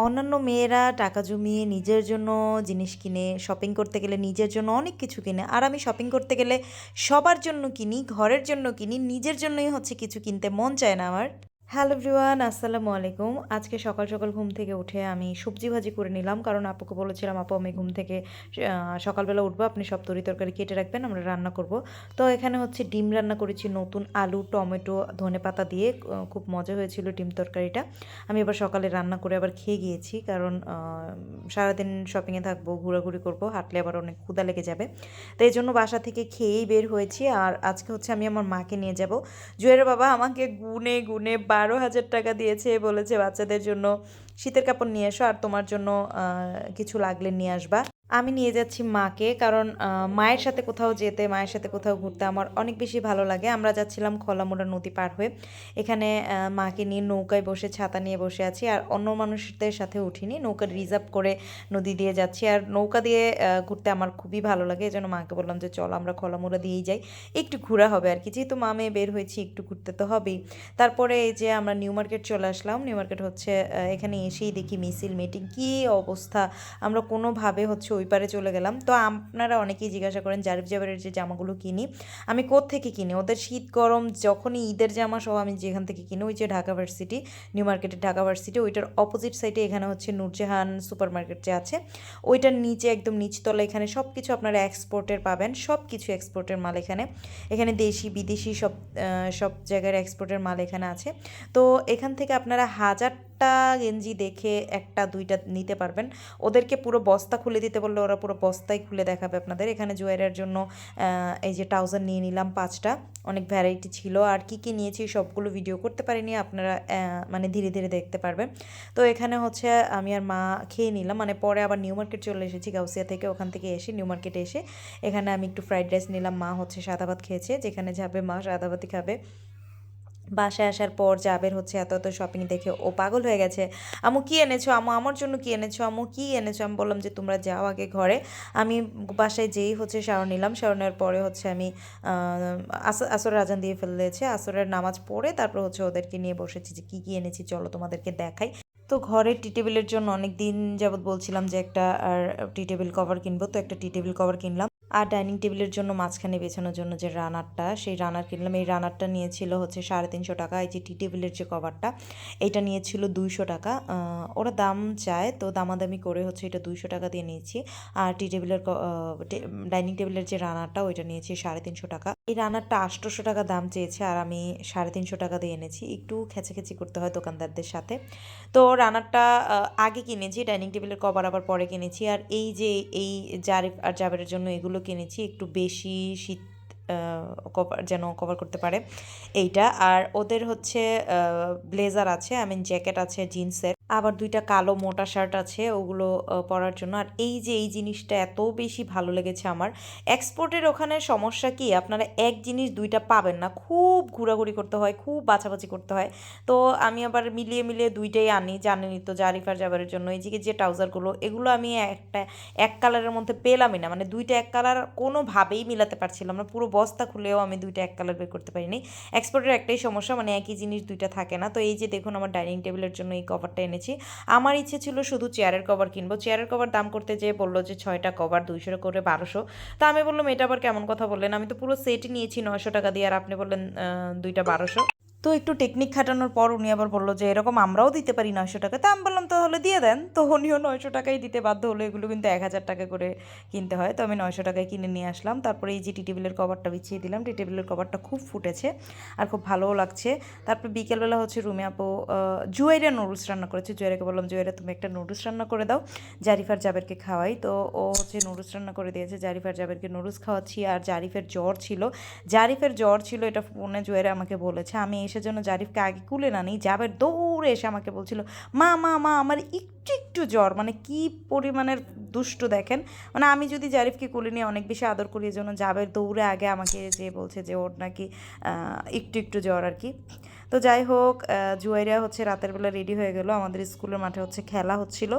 অন্যান্য মেয়েরা টাকা জমিয়ে নিজের জন্য জিনিস কিনে শপিং করতে গেলে নিজের জন্য অনেক কিছু কিনে। আর আমি শপিং করতে গেলে সবার জন্য কিনি, ঘরের জন্য কিনি, নিজের জন্যই হচ্ছে কিছু কিনতে মন চায় না আমার। হ্যালো এভরিওয়ান, আসসালামু আলাইকুম। আজকে সকাল সকাল ঘুম থেকে উঠে আমি সবজি ভাজি করে নিলাম, কারণ আপুকে বলেছিলাম, আপু, আমি ঘুম থেকে সকালবেলা উঠবো, আপনি সব তরি তরকারি কেটে রাখবেন, আমরা রান্না করব। তো এখানে হচ্ছে ডিম রান্না করেছি, নতুন আলু, টমেটো, ধনে পাতা দিয়ে খুব মজা হয়েছিল ডিম তরকারিটা। আমি এবার সকালে রান্না করে আবার খেয়ে গিয়েছি, কারণ সারাদিন শপিংয়ে থাকব, ঘোরাঘুরি করব, হাঁটলে আবার অনেক ক্ষুদা লেগে যাবে। তো এই জন্য বাসা থেকে খেয়েই বের হয়েছি, আর আজকে হচ্ছে আমি আমার মাকে নিয়ে যাব। জুয়ের বাবা আমাকে গুনে গুনে বারো হাজার টাকা দিয়েছে, বলেছে বাচ্চাদের জন্য। শীতের কাপড় নিয়ে এসো আর তোমার জন্য কিছু লাগলে নিয়ে আসবা। আমি নিয়ে যাচ্ছি মাকে, কারণ মায়ের সাথে কোথাও যেতে, মায়ের সাথে কোথাও ঘুরতে আমার অনেক বেশি ভালো লাগে। আমরা যাচ্ছিলাম খোলামোড়া নদী পার হয়ে। এখানে মাকে নিয়ে নৌকায় বসে, ছাতা নিয়ে বসে আছি। আর অন্য মানুষদের সাথে উঠিনি, নৌকা রিজার্ভ করে নদী দিয়ে যাচ্ছি। আর নৌকা দিয়ে ঘুরতে আমার খুবই ভালো লাগে। এই মাকে বললাম যে, চল আমরা খোলামোড়া দিয়েই যাই। একটু ঘোরা হবে আর কি। যেহেতু মা মেয়ে বের হয়েছি, একটু ঘুরতে তো হবেই। তারপরে এই যে আমরা নিউ মার্কেট চলে আসলাম। নিউ মার্কেট হচ্ছে এখানে এসেই দেখি মিছিল মিটিং কী অবস্থা। আমরা কোনোভাবে হচ্ছে ওই পারে চলে গেলাম। তো আপনারা অনেকেই জিজ্ঞাসা করেন, জারিফ জাবেরের যে জামাগুলো কিনি, আমি থেকে কিনি? ওদের শীত, গরম, যখনই ঈদের জামা সহ আমি যেখান থেকে কিনি, ওই যে ঢাকা ভার্সিটি, নিউ মার্কেটের ঢাকা ভার্সিটি, ওইটার অপোজিট সাইডে এখানে হচ্ছে নূরজাহান সুপার মার্কেট যে আছে, ওইটার নিচে একদম নিচতলা এখানে সব কিছু আপনারা এক্সপোর্টের পাবেন সব কিছু এক্সপোর্টের মাল এখানে। এখানে দেশি, বিদেশি সব সব জায়গার এক্সপোর্টের মাল এখানে আছে। তো এখান থেকে আপনারা হাজারটা গেঞ্জি দেখে একটা দুইটা নিতে পারবেন। ওদেরকে পুরো বস্তা খুলে দিতে বললে ওরা পুরো বস্তাই খুলে দেখাবে আপনাদের। এখানে জুয়েলের জন্য এই যে ট্রাউজার নিয়ে নিলাম পাঁচটা। অনেক ভ্যারাইটি ছিল। আর কি কি নিয়েছি সবগুলো ভিডিও করতে পারিনি, আপনারা মানে ধীরে ধীরে দেখতে পারবেন। তো এখানে হচ্ছে আমি আর মা খেয়ে নিলাম। মানে পরে আবার নিউ মার্কেট চলে এসেছি, গাউসিয়া থেকে। ওখান থেকে এসে নিউ মার্কেটে এসে এখানে আমি একটু ফ্রাইড রাইস নিলাম। মা হচ্ছে সাদা ভাত খেয়েছে, যেখানে যাবে মা সাদা ভাতই খাবে। বাসায় আসার পর জাবের হচ্ছে, এত এত শপিং দেখে ও পাগল হয়ে গেছে। আমু কি এনেছো? আমু আমার জন্য কি এনেছো? আমু কি এনেছো? আমি বললাম যে, তোমরা যাও আগে ঘরে। আমি বাসায় যেই হচ্ছে শাওয়ার নিলাম। নেওয়ার পরে হচ্ছে আমি আস- আসর আজান দিয়ে ফেলেছে। আসরের নামাজ পড়ে তারপর হচ্ছে ওদেরকে নিয়ে বসেছি যে, কী কী এনেছি? চলো তোমাদেরকে দেখাই। তো ঘরের টি টেবিলের জন্য অনেক দিন যাবত বলছিলাম যে, একটা আর টি টেবিল কভার কিনবো। তো একটা টি টেবিল কভার কিনলাম। আর ডাইনিং টেবিলের জন্য মাঝখানে বেছানোর জন্য যে রানারটা, সেই রানার কিনলাম। এই রানারটা নিয়েছিল হচ্ছে সাড়ে তিনশো টাকা। এই যে টি টেবিলের যে কভারটা, এটা নিয়েছিল দুইশো টাকা। ওরা দাম চায়, তো দামাদামি করে হচ্ছে এটা দুইশো টাকা দিয়ে নিয়েছি। আর টি টেবিলের ডাইনিং টেবিলের যে রানারটা, ওইটা নিয়েছি সাড়ে তিনশো টাকা। এই রানারটা আটশোশো টাকা দাম চেয়েছে আর আমি সাড়ে তিনশো টাকা দিয়ে এনেছি। একটু খেচাখেচি করতে হয় দোকানদারদের সাথে। তো রানারটা আগে কিনেছি, ডাইনিং টেবিলের কভার আবার পরে কিনেছি। আর এই যে এই জারিফ আর জাবেরের জন্য এগুলো কিনেছি, একটু বেশি শীত কভার যেন কভার করতে পারে, এইটা। আর ওদের হচ্ছে ব্লেজার আছে, আই মিন জ্যাকেট আছে, জিন্সের। আবার দুইটা কালো মোটা শার্ট আছে, ওগুলো পরার জন্য। আর এই যে এই জিনিসটা এত বেশি ভালো লেগেছে আমার। এক্সপোর্টের ওখানে সমস্যা কি? আপনারা এক জিনিস দুইটা পাবেন না। খুব ঘোরাঘুরি করতে হয়, খুব বাছাবাছি করতে হয়। তো আমি আবার মিলিয়ে মিলিয়ে দুইটাই আনি, জানেনই তো জারিফার জাবারের জন্য। এই যে যে ট্রাউজারগুলো, এগুলো আমি একটা, এক কালারের মধ্যে পেলামই না। মানে দুইটা এক কালার কোনোভাবেই মিলাতে পারছিলাম না। পুরো বস্তা খুলেও আমি দুইটা এক কালার বের করতে পারিনি। এক্সপোর্টের একটাই সমস্যা মানে একই জিনিস দুইটা থাকে না। তো এই যে, দেখুন আমার ডাইনিং টেবিলের জন্য এই কভারটা এনেছি। আমার ইচ্ছে ছিল শুধু চেয়ারের কভার কিনবো। চেয়ারের কভার দাম করতে যেয়ে বলল যে, ছয়টা কভার, দুইশো করে বারোশো। তা আমি বললাম, এটা আবার কেমন কথা বললেন? আমি তো পুরো সেটই নিয়েছি নয়শো টাকা দিয়ে। আর আপনি বললেন দুইটা বারোশো। তো একটু টেকনিক খাটানোর পর উনি আবার বলল যে, এরকম আমরাও দিতে পারি নয়শো টাকা। তা আমি বললাম, তাহলে দিয়ে দেন। তো উনিও নয়শো টাকাই দিতে বাধ্য হলো। এগুলো কিন্তু এক হাজার টাকা করে কিনতে হয়। তো আমি নয়শো টাকায় কিনে নিয়ে আসলাম। তারপরে এই যে টি টেবিলের কভারটা বিছিয়ে দিলাম। টি টেবিলের কভারটা খুব ফুটেছে আর খুব ভালোও লাগছে। তারপর বিকেলবেলা হচ্ছে রুমে আপু জুয়েরা নুডলস রান্না করেছে। জুয়েরাকে বললাম, জুয়েরা, তুমি একটা নুডলস রান্না করে দাও। জারিফার জাবেরকে খাওয়াই। তো ও হচ্ছে নুডলস রান্না করে দিয়েছে। জারিফার জাবেরকে নুডলস খাওয়াচ্ছি আর জারিফের জ্বর ছিল। জারিফের জ্বর ছিল, এটা ফোনে জুয়েরা আমাকে বলেছে। আমি এসে জন্য জারিফকে আগে কুলে না নিই জাবের দৌড়ে এসে আমাকে বলছিল, মা মা মা, আমার একটু একটু একটু জ্বর মানে কি পরিমাণের দুষ্ট দেখেন? মানে আমি যদি জারিফকে কুলে নিয়ে অনেক বেশি আদর করি জন্য জাবের দৌড়ে আগে আমাকে যে বলছে যে ওর নাকি একটু একটু জ্বর আর কি। তো যাই হোক জুয়াইরা হচ্ছে রাতের বেলা রেডি হয়ে গেল। আমাদের স্কুলের মাঠে হচ্ছে খেলা হচ্ছিল।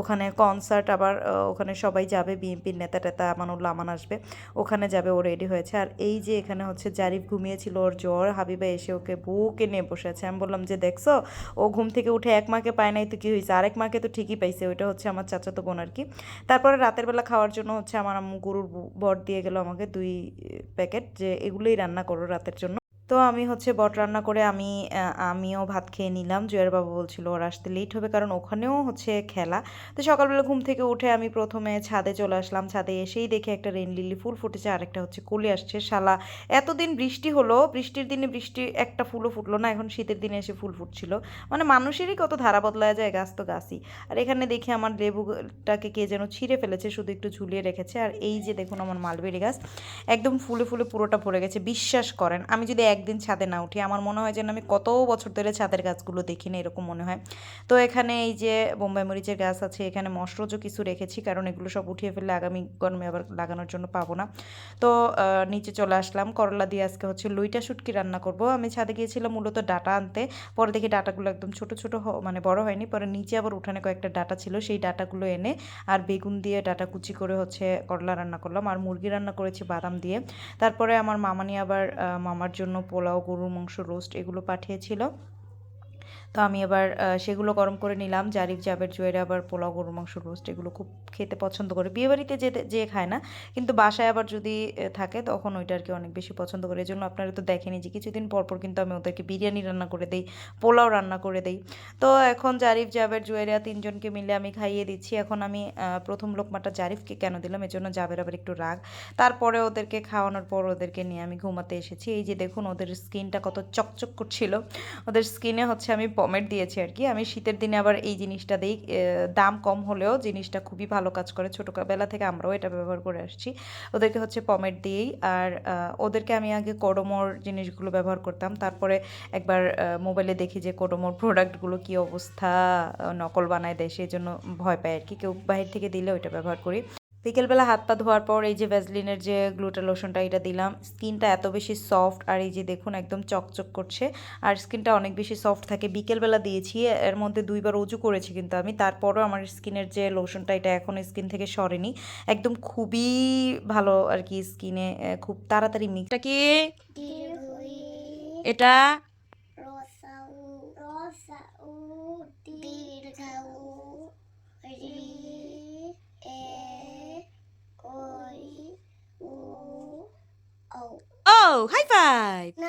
ওখানে কনসার্ট আবার ওখানে সবাই যাবে, বিএনপির নেতা টেতা আমানুল্লাহ আমান আসবে। ওখানে যাবে, ও রেডি হয়েছে। আর এই যে এখানে হচ্ছে জারিফ ঘুমিয়েছিল, ওর জ্বর, হাবিবা এসে ওকে বুকে নিয়ে বসে আছে আমি বললাম যে, দেখছ? ও ঘুম থেকে উঠে এক মাকে পায় নাই, তো কী হয়েছে? আরেক মাকে তো ঠিকই পাইছে, ওইটা হচ্ছে আমার চাচাতো বোন আর কি। তারপরে রাতের বেলা খাওয়ার জন্য হচ্ছে আমার আম্মু গরুর বর দিয়ে গেল আমাকে দুই প্যাকেট যে এগুলোই রান্না করো রাতের জন্য। তো আমি হচ্ছে বট রান্না করে আমি আমিও ভাত খেয়ে নিলাম। জয়ের বাবা বলছিল ওর আসতে লেট হবে কারণ ওখানেও হচ্ছে খেলা। তো সকালবেলা ঘুম থেকে উঠে আমি প্রথমে ছাদে চলে আসলাম। ছাদে এসেই দেখে একটা রেন লিলি ফুল ফুটেছে আর একটা হচ্ছে কলি আসছে। শালা, এতদিন বৃষ্টি হলো, বৃষ্টির দিনে বৃষ্টি একটা ফুলও ফুটলো না, এখন শীতের দিনে এসে ফুল ফুটছিল। মানে মানুষেরই কত ধারা বদলায় যায়, গাছ তো গাছই। আর এখানে দেখে আমার লেবুটাকে কে যেন ছিঁড়ে ফেলেছে, শুধু একটু ঝুলিয়ে রেখেছে। আর এই যে দেখুন আমার মালবেরি গাছ, একদম ফুলে ফুলে পুরোটা ভরে গেছে। বিশ্বাস করেন, আমি যদি একদিন ছাদে না উঠি আমার মনে হয় যেন আমি কত বছর ধরে ছাদের গাছগুলো দেখি না এরকম মনে হয়। তো এখানে এই যে বোম্বাই মরিচের গাছ আছে, এখানে মশরোজও কিছু রেখেছি, কারণ এগুলো সব উঠিয়ে ফেললে আগামী গরমে আবার লাগানোর জন্য পাবো না। তো নিচে চলে আসলাম, করলা দিয়ে আজকে হচ্ছে লুইটা শুটকি রান্না করব। আমি ছাদে গিয়েছিলাম মূলত ডাটা আনতে, পরে দেখি ডাটাগুলো একদম ছোট ছোট মানে বড় হয়নি, পরে নিচে আবার উঠানে কয়েকটা ডাটা ছিল, সেই ডাটাগুলো এনে আর বেগুন দিয়ে ডাটা কুচি করে হচ্ছে করলা রান্না করলাম, আর মুরগি রান্না করেছি বাদাম দিয়ে। তারপরে আমার মামানি আবার মামার জন্য পোলাও গরুর মাংস রোস্ট এগুলো পাঠিয়েছিল। তো আমি এবার সেগুলো গরম করে নিলাম। জারিফ, জাবের, জুয়েরা, আবার পোলাও, গরুর মাংস রোস্ট এগুলো খুব খেতে পছন্দ করে। বিয়েবাড়িতে যেতে, যে খায় না, কিন্তু বাসায় আবার যদি থাকে, তখন ওইটা আর কি অনেক বেশি পছন্দ করে। এই জন্য আপনারা তো দেখেনি যে কিছুদিন পর পর কিন্তু আমি ওদেরকে বিরিয়ানি রান্না করে দিই, পোলাও রান্না করে দিই। তো এখন জারিফ, জাবের, জুয়েরা তিনজনকে মিলে আমি খাইয়ে দিচ্ছি। এখন আমি প্রথম লোকমাটা জারিফকে কেন দিলাম এর জন্য জাবের আবার একটু রাগ। তারপরে ওদেরকে খাওয়ানোর পর ওদেরকে নিয়ে আমি ঘুমাতে এসেছি। এই যে দেখুন, ওদের স্কিনটা কত চকচক করছিল। ওদের স্কিনে হচ্ছে আমি পমেট দিয়েছি আর কি। আমি শীতের দিনে আবার এই জিনিসটা দিই দাম কম হলেও জিনিসটা খুবই ভালো কাজ করে। ছোটোবেলা থেকে আমরাও এটা ব্যবহার করে আসছি। ওদেরকে হচ্ছে পমেট দিয়েই আর ওদেরকে আমি আগে কোডোমোর জিনিসগুলো ব্যবহার করতাম। তারপরে একবার মোবাইলে দেখি যে কোডোমোর প্রোডাক্টগুলো কী অবস্থা নকল বানায় দেয়, সেই জন্য ভয় পাই আর কি। কেউ বাইরে থেকে দিলে ওইটা ব্যবহার করি। বিকেলবেলা হাত পা ধোয়ার পর এই যে ভ্যাসলিনের যে গ্লুটা লোশনটা এটা দিলাম। স্কিনটা এত বেশি সফট আর এই যে দেখুন একদম চকচক করছে। আর স্কিনটা অনেক বেশি সফট থাকে। বিকেলবেলা দিয়েছি এর মধ্যে দুইবার উজু করেছি কিন্তু আমি। তারপরও আমার স্কিনের যে লোশনটা এটা এখন স্কিন থেকে সরেনি। একদম খুবই ভালো আর কি স্কিনে খুব তাড়াতাড়ি মিক্সটা কি? এটা হাই ফাইভ না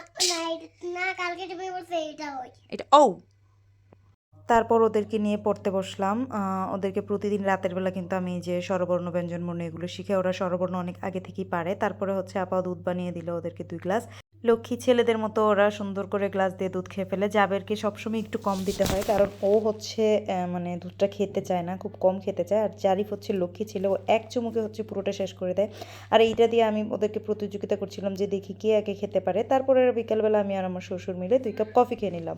না কালকে তুমি বলছো এটা এটা ও! তারপর ওদেরকে নিয়ে পড়তে বসলাম। আহ, ওদেরকে প্রতিদিন রাতের বেলা কিন্তু আমি যে স্বরবর্ণ ব্যঞ্জন বর্ণ এগুলো শিখে ওরা স্বরবর্ণ অনেক আগে থেকেই পারে। তারপরে হচ্ছে আপা দুধ বানিয়ে দিল ওদেরকে দুই গ্লাস। লক্ষ্মী ছেলেদের মতো ওরা সুন্দর করে গ্লাস দিয়ে দুধ খেয়ে ফেলে। জাবেরকে সবসময় একটু কম দিতে হয়, কারণ ও হচ্ছে মানে দুধটা খেতে চায় না, খুব কম খেতে চায়। আর জারিফ হচ্ছে লক্ষ্মী ছেলে, ও এক চুমুকে হচ্ছে পুরোটা শেষ করে দেয়। আর এইটা দিয়ে আমি ওদেরকে প্রতিযোগিতা করছিলাম যে দেখি কে আগে খেতে পারে। তারপরে বিকালবেলা আমি আর আমার শ্বশুর মিলে দুই কাপ কফি খেয়ে নিলাম।